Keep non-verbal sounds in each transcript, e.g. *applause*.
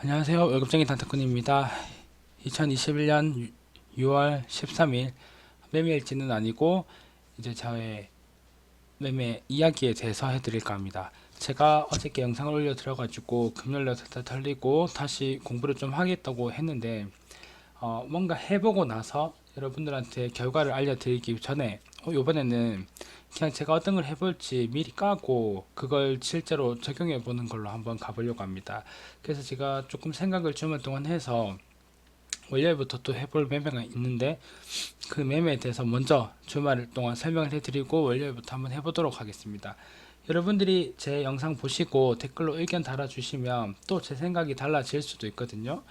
안녕하세요. 월급쟁이 단타꾼입니다. 2021년 6월 13일 매매일지는 아니고 이제 저의 매매 이야기에 대해서 해드릴까 합니다. 제가 어저께 영상을 올려 드려가지고 금요일날 다 털리고 다시 공부를 좀 하겠다고 했는데 어, 뭔가 해보고 나서 여러분들한테 결과를 알려드리기 전에 어, 이번에는 그냥 제가 어떤 걸 해볼지 미리 까고 그걸 실제로 적용해 보는 걸로 한번 가보려고 합니다. 그래서 제가 조금 생각을 주말 동안 해서 월요일부터 또 해볼 매매가 있는데 그 매매에 대해서 먼저 주말 동안 설명을 해드리고 월요일부터 한번 해보도록 하겠습니다. 여러분들이 제 영상 보시고 댓글로 의견 달아주시면 또 제 생각이 달라질 수도 있거든요.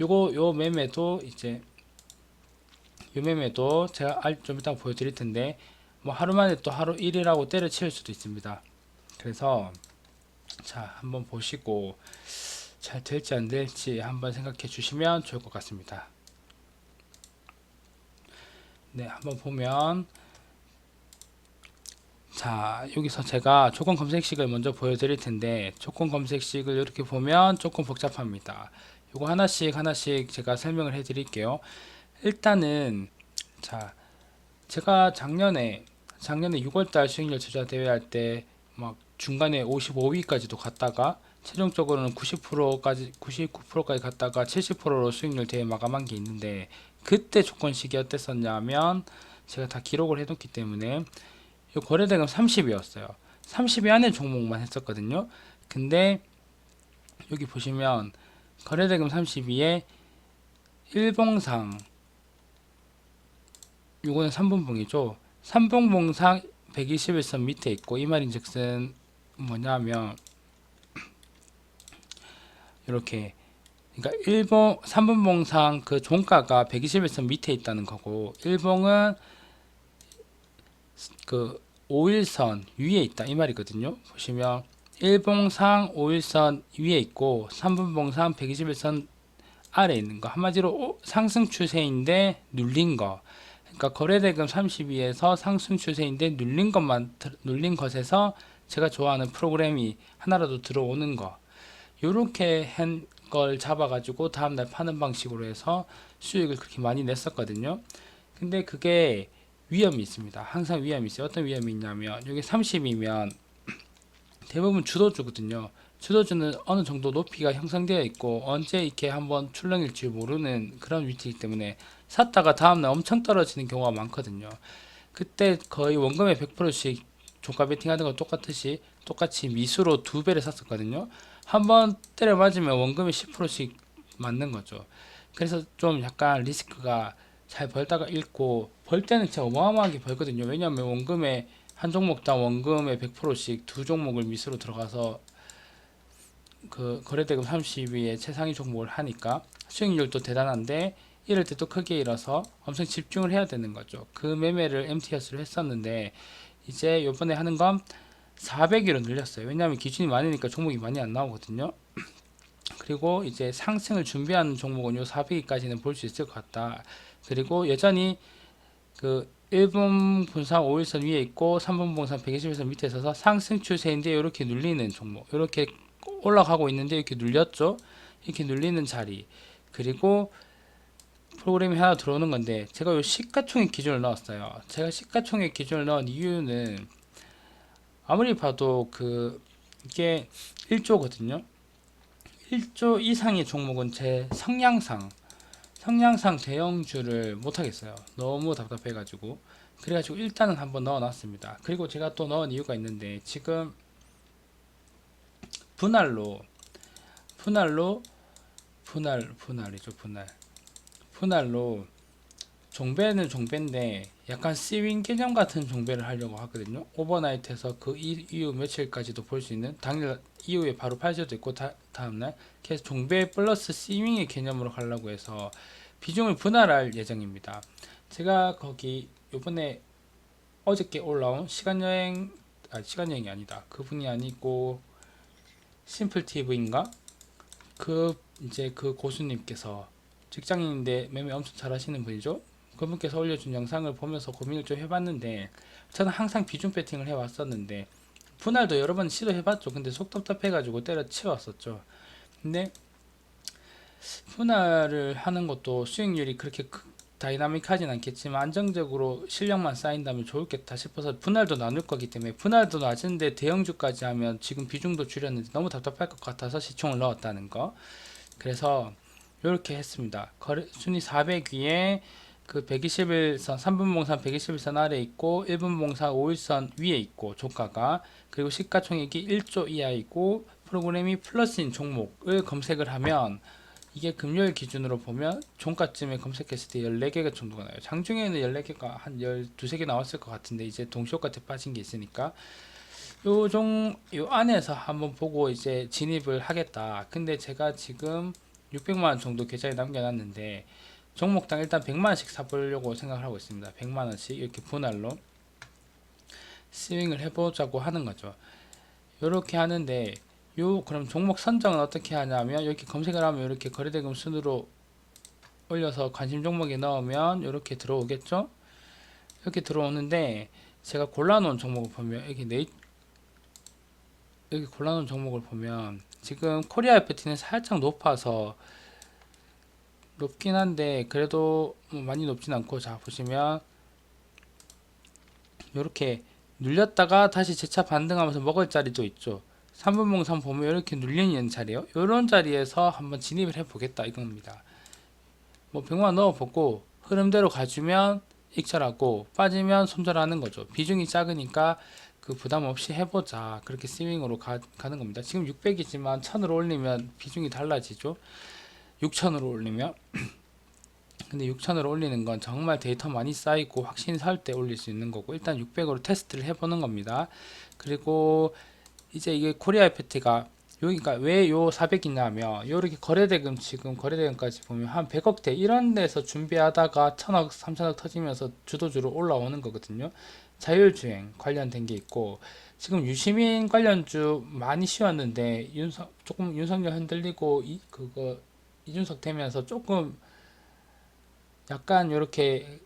요거 요 매매도 이제 요 매매도 제가 알- 좀 이따 보여드릴 텐데 뭐 하루 만에 또 하루 일이라고 때려치울 수도 있습니다. 그래서 자 한번 보시고 잘 될지 안 될지 한번 생각해 주시면 좋을 것 같습니다. 네, 한번 보면 자 여기서 제가 조건 검색식을 먼저 보여드릴 텐데 조건 검색식을 이렇게 보면 조금 복잡합니다. 요거 하나씩 하나씩 제가 설명을 해 드릴게요. 일단은 자 제가 작년에 작년에 6월달 수익률 투자 대회 할 때 막 중간에 55위까지도 갔다가 최종적으로는 90%까지 99%까지 갔다가 70%로 수익률 대회 마감한 게 있는데 그때 조건식이 어땠었냐면 제가 다 기록을 해놓기 때문에 이 거래대금 30이었어요. 30이 안에 종목만 했었거든요. 근데 여기 보시면 거래대금 32에 일봉상 요거는 3분봉이죠. 3분봉상 121선 밑에 있고 이 말인즉슨 뭐냐면 이렇게 그러니까 일봉 3분봉상 그 종가가 121선 밑에 있다는 거고 일봉은 그 5일선 위에 있다 이 말이거든요. 보시면 일봉상 5일선 위에 있고 3분봉상 121선 아래 있는 거 한마디로 오- 상승 추세인데 눌린 거 그러니까 거래대금 32에서 상승 추세인데 눌린 것만 들- 눌린 것에서 제가 좋아하는 프로그램이 하나라도 들어오는 거. 요렇게 한 걸 잡아가지고 다음날 파는 방식으로 해서 수익을 그렇게 많이 냈었거든요. 근데 그게 위험이 있습니다. 항상 위험이 있어요. 어떤 위험이 있냐면 여기 30이면 *clears throat* 대부분 주도주거든요. 주도주는 어느 정도 높이가 형성되어 있고 언제 이렇게 한번 출렁일지 모르는 그런 위치이기 때문에 샀다가 다음날 엄청 떨어지는 경우가 많거든요. 그때 거의 원금의 100%씩 종가 베팅하는 거 똑같듯이 똑같이 미수로 두 배를 샀었거든요. 한 번 때려 맞으면 원금이 10%씩 맞는 거죠. 그래서 좀 약간 리스크가 잘 벌다가 잃고 벌 때는 진짜 어마어마하게 벌거든요. 왜냐하면 원금의 한 종목당 원금의 100%씩 두 종목을 미수로 들어가서 그 거래대금 30위에 최상위 종목을 하니까 수익률도 대단한데 이럴 때 또 크게 잃어서 엄청 집중을 해야 되는 거죠. 그 매매를 MTS로 했었는데 이제 요번에 하는 건 400위로 늘렸어요. 왜냐하면 기준이 많으니까 종목이 많이 안 나오거든요. *clears throat* 그리고 이제 상승을 준비하는 종목은 요 400위까지는 볼 수 있을 것 같다. 그리고 여전히 그 1분 분상 5일선 위에 있고 3분 분상 121선 밑에 있어서 상승 추세인데 이렇게 눌리는 종목 이렇게 올라가고 있는데 이렇게 눌렸죠 이렇게 눌리는 자리 그리고 프로그램이 하나 들어오는 건데 제가 요 시가총액 기준을 넣었어요 제가 시가총액 기준을 넣은 이유는 아무리 봐도 그 이게 1조거든요 1조 이상의 종목은 제 성향상 성향상 대형주를 못하겠어요. 너무 답답해 가지고 그래가지고 일단은 한번 넣어 놨습니다. 그리고 제가 또 넣은 이유가 있는데 지금 분할로 분할로 분할 분할이죠 분할 분할로 종배는 종배인데 약간 스윙 개념 같은 종배를 하려고 하거든요. 오버나이트에서 그 이- 이후 며칠까지도 볼 수 있는 당일 이후에 바로 팔 수도 있고 다, 다음날 계속 종배 플러스 스윙의 개념으로 가려고 해서 비중을 분할할 예정입니다. 제가 거기 요번에 어저께 올라온 시간여행 아 시간여행이 아니다. 그분이 아니고 심플 TV인가? 그 이제 그 고수님께서 직장인인데 매매 엄청 잘하시는 분이죠. 그분께서 올려준 영상을 보면서 고민을 좀 해봤는데 저는 항상 비중 배팅을 해왔었는데 분할도 여러 번 시도해봤죠. 근데 속 답답해가지고 때려치웠었죠. 근데 분할을 하는 것도 수익률이 그렇게 크- 다이나믹하진 않겠지만 안정적으로 실력만 쌓인다면 좋겠다 싶어서 분할도 나눌 거기 때문에 분할도 낮은데 대형주까지 하면 지금 비중도 줄였는데 너무 답답할 것 같아서 시총을 넣었다는 거 그래서 이렇게 했습니다 거래, 순위 400위에 그 121선 3분봉산 121선 아래 있고 1분봉산 5일선 위에 있고 종가가 그리고 시가총액이 1조 이하이고 프로그램이 플러스인 종목을 검색을 하면 이게 금요일 기준으로 보면 종가쯤에 검색했을 때 14개가 정도가 나요. 장중에는 14개가 한 12, 개 나왔을 것 같은데 이제 때 빠진 게 있으니까 요종 요 안에서 한번 보고 이제 진입을 하겠다. 근데 제가 지금 600만 원 정도 계좌에 남겨놨는데 종목당 일단 100만 원씩 사보려고 생각을 하고 있습니다. 100만 원씩 이렇게 분할로 스윙을 해보자고 하는 거죠. 요렇게 하는데 요 그럼 종목 선정은 어떻게 하냐면 이렇게 검색을 하면 이렇게 거래대금 순으로 올려서 관심 종목에 넣으면 이렇게 들어오겠죠? 이렇게 들어오는데 제가 골라놓은 종목을 보면 여기 네이 여기 골라놓은 종목을 보면 지금 코리아 FT는 살짝 높아서 높긴 한데 그래도 뭐 많이 높진 않고 자 보시면 이렇게 눌렸다가 다시 재차 반등하면서 먹을 자리도 있죠. 3분봉산 보면 이렇게 눌려있는 자리요. 이런 자리에서 한번 진입을 해 보겠다 이겁니다. 뭐 100만 넣어보고 흐름대로 가주면 익절하고 빠지면 손절하는 거죠. 비중이 작으니까 그 부담 없이 해보자 그렇게 스윙으로 가, 가는 겁니다. 지금 600이지만 1000으로 올리면 비중이 달라지죠. 6000으로 올리면 *clears throat* 근데 6천으로 올리는 건 정말 데이터 많이 쌓이고 확신 살 때 올릴 수 있는 거고 일단 600으로 테스트를 해보는 겁니다. 그리고 이제 이게 코리아 FT가 여기가 왜 요 400이냐면 요렇게 거래대금 지금 거래대금까지 보면 한 100억대 이런 데서 준비하다가 1000억 3000억 터지면서 주도주로 올라오는 거거든요. 자율주행 관련된 게 있고 지금 유시민 관련주 많이 쉬었는데 윤석 조금 윤석열 흔들리고 이 그거 이준석 되면서 조금 약간 이렇게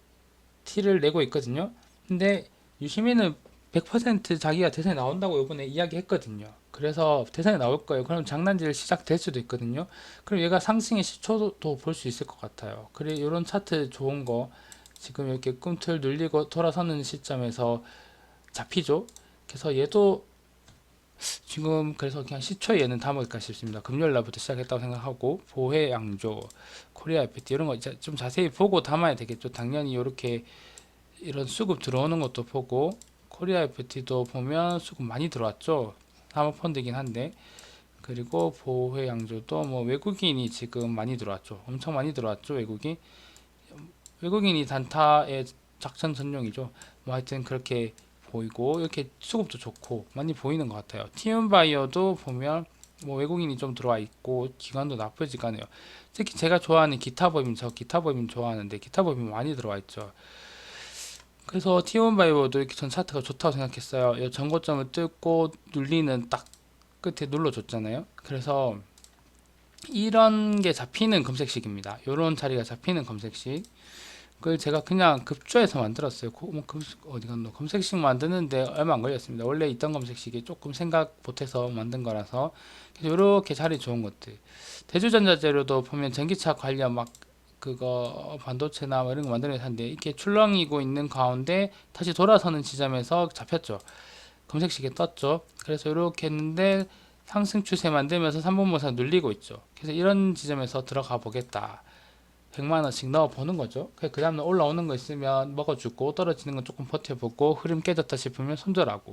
티를 내고 있거든요. 근데 유시민은 100% 자기가 대선에 나온다고 이번에 이야기했거든요. 그래서 대선에 나올 거예요. 그럼 장난질 시작될 수도 있거든요. 그럼 얘가 상승의 시초도 볼 수 있을 것 같아요. 그래 이런 차트 좋은 거 지금 이렇게 꿈틀 눌리고 돌아서는 시점에서 잡히죠. 그래서 얘도 지금 그래서 그냥 시초에 얘는 담을까 싶습니다. 금요일 날부터 시작했다고 생각하고 보혜 양조, 코리아 FT 이런 거 좀 자세히 보고 담아야 되겠죠. 당연히 이렇게 이런 수급 들어오는 것도 보고 코리아 FT도 보면 수급 많이 들어왔죠. 사모펀드긴 한데 그리고 보혜 양조도 뭐 외국인이 지금 많이 들어왔죠. 엄청 많이 들어왔죠. 외국인 외국인이 단타의 작전 전용이죠. 뭐 하여튼 그렇게 보이고 이렇게 수급도 좋고 많이 보이는 것 같아요. 티움 바이어도 보면 뭐 외국인이 좀 들어와 있고 기관도 나쁘지가 않아요. 특히 제가 좋아하는 기타 법인 저 기타 법인 좋아하는데 기타 법인 많이 들어와 있죠. 그래서 티움바이어도 이렇게 전 차트가 좋다고 생각했어요. 이 전고점을 뚫고 눌리는 딱 끝에 눌러줬잖아요. 그래서 이런 게 잡히는 검색식입니다. 이런 자리가 잡히는 검색식. 그걸 제가 그냥 급조해서 만들었어요. 고- 뭐 금- 어디 갔노? 검색식 만드는데 얼마 안 걸렸습니다. 원래 있던 검색식이 조금 생각 못해서 만든 거라서 이렇게 자리 좋은 것들. 대주전자재료도 보면 전기차 관련 막 그거 반도체나 뭐 이런 거 만드는 회사인데 이렇게 출렁이고 있는 가운데 다시 돌아서는 지점에서 잡혔죠. 검색식에 떴죠. 그래서 이렇게 했는데 상승 추세 만들면서 3분 모사 눌리고 있죠. 그래서 이런 지점에서 들어가 보겠다. 100만 원씩 넣어 보는 거죠. 그 다음에 올라오는 거 있으면 먹어주고 떨어지는 건 조금 버텨보고 흐름 깨졌다 싶으면 손절하고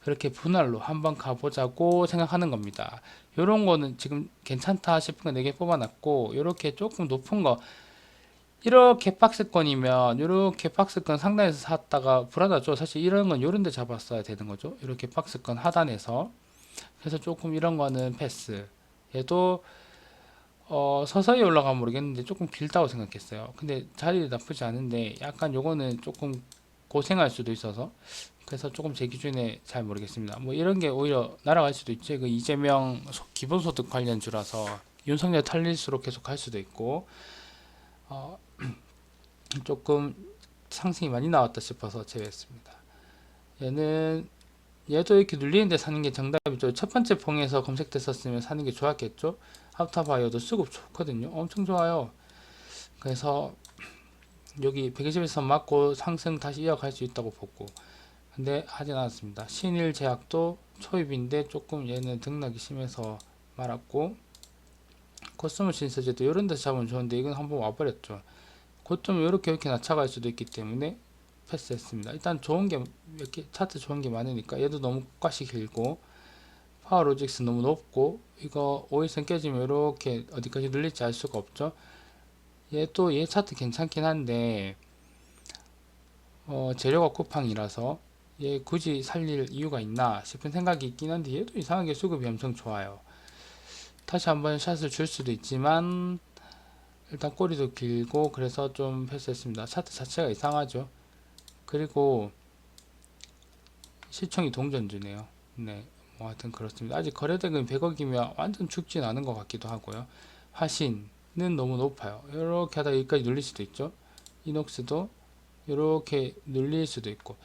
그렇게 분할로 한번 가보자고 생각하는 겁니다. 요런 거는 지금 괜찮다 싶은 거 4개 뽑아놨고 요렇게 조금 높은 거 이렇게 박스권이면 이렇게 박스권 상단에서 샀다가 불안하죠. 사실 이런 건 요런 데 잡았어야 되는 거죠. 이렇게 박스권 하단에서 그래서 조금 이런 거는 패스. 얘도 어, 서서히 올라가면 모르겠는데 조금 길다고 생각했어요. 근데 자리 나쁘지 않은데 약간 요거는 조금 고생할 수도 있어서 그래서 조금 제 기준에 잘 모르겠습니다. 뭐 이런 게 오히려 날아갈 수도 있죠. 그 이재명 소- 기본소득 관련주라서 윤석열 탈릴수록 계속 갈 수도 있고 어, *clears throat* 조금 상승이 많이 나왔다 싶어서 제외했습니다. 얘는 얘도 이렇게 눌리는데 사는 게 정답이죠. 첫 번째 봉에서 검색됐었으면 사는 게 좋았겠죠. 아프터바이어도 수급 좋거든요. 엄청 좋아요. 그래서 여기 121선 맞고 상승 다시 이어갈 수 있다고 보고 근데 하진 않았습니다. 신일 제약도 초입인데 조금 얘는 등락이 심해서 말았고 코스모 신세제도 이런 데서 잡으면 좋은데 이건 한번 와버렸죠. 고점 이렇게 이렇게 낮춰갈 수도 있기 때문에 패스했습니다. 일단 좋은 게몇개 차트 좋은 게 많으니까 얘도 너무 꽈시 길고 파워 로직스 너무 높고 이거 5일선 깨지면 이렇게 어디까지 눌릴지 알 수가 없죠. 얘또얘 차트 괜찮긴 한데 어, 재료가 쿠팡이라서 얘 굳이 살릴 이유가 있나 싶은 생각이 있긴 한데 얘도 이상하게 수급이 엄청 좋아요. 다시 한번 샷을 줄 수도 있지만 일단 꼬리도 길고 그래서 좀 패스했습니다. 차트 자체가 이상하죠. 그리고 시청이 동전 주네요. 네, 뭐 하여튼 그렇습니다. 아직 거래대금 100억이면 완전 죽진 않은 것 같기도 하고요. 화신은 너무 높아요. 이렇게 하다 여기까지 눌릴 수도 있죠. 이녹스도 이렇게 눌릴 수도 있고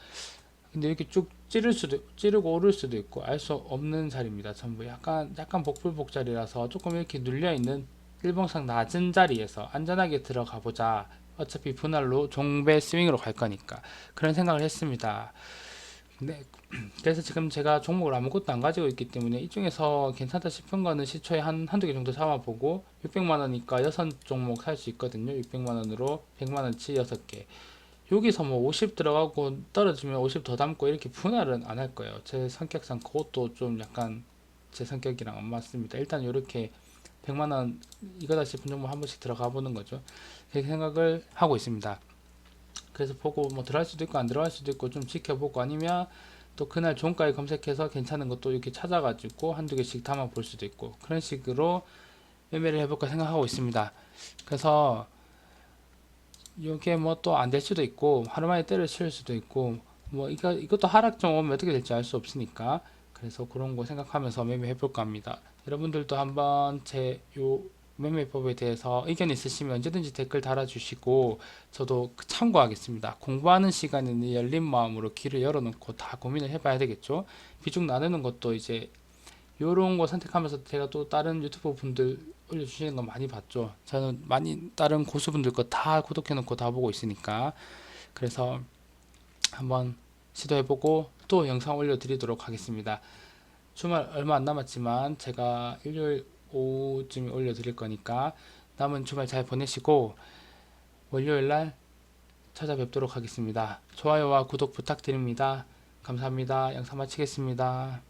근데 이렇게 쭉 찌를 수도 찌르고 오를 수도 있고 알 수 없는 자리입니다. 전부 약간 약간 복불복 자리라서 조금 이렇게 눌려 있는 일봉상 낮은 자리에서 안전하게 들어가 보자. 어차피 분할로 종배 스윙으로 갈 거니까 그런 생각을 했습니다. 네, 그래서 지금 제가 종목을 아무것도 안 가지고 있기 때문에 이 중에서 괜찮다 싶은 거는 시초에 한 한두 개 정도 잡아보고 600만 원이니까 여섯 종목 살 수 있거든요. 600만 원으로 100만 원치 여섯 개. 여기서 뭐 50 들어가고 떨어지면 50 더 담고 이렇게 분할은 안 할 거예요. 제 성격상 그것도 좀 약간 제 성격이랑 안 맞습니다. 일단 이렇게 100만 원 이거다 싶은 종목 한 번씩 들어가 보는 거죠. 그렇게 생각을 하고 있습니다. 그래서 보고 뭐 들어갈 수도 있고 안 들어갈 수도 있고 좀 지켜보고 아니면 또 그날 종가에 검색해서 괜찮은 것도 이렇게 찾아가지고 한두 개씩 담아 볼 수도 있고 그런 식으로 매매를 해볼까 생각하고 있습니다. 그래서 이게 뭐 또 안 될 수도 있고 하루 만에 때려칠 수도 있고 뭐 이거 이것도 하락 좀 오면 어떻게 될지 알 수 없으니까 그래서 그런 거 생각하면서 매매해 볼까 합니다. 여러분들도 한번 제 요 매매법에 대해서 의견 있으시면 언제든지 댓글 달아주시고 저도 그 참고하겠습니다. 공부하는 시간에는 열린 마음으로 귀를 열어놓고 다 고민을 해봐야 되겠죠. 비중 나누는 것도 이제 요런 거 선택하면서 제가 또 다른 유튜버 분들 올려주시는 거 많이 봤죠. 저는 많이 다른 고수분들 거 다 구독해놓고 다 보고 있으니까 그래서 한번 시도해보고 또 영상 올려드리도록 하겠습니다. 주말 얼마 안 남았지만 제가 일요일 오후쯤에 올려드릴 거니까 남은 주말 잘 보내시고 월요일 날 찾아뵙도록 하겠습니다. 좋아요와 구독 부탁드립니다. 감사합니다. 영상 마치겠습니다.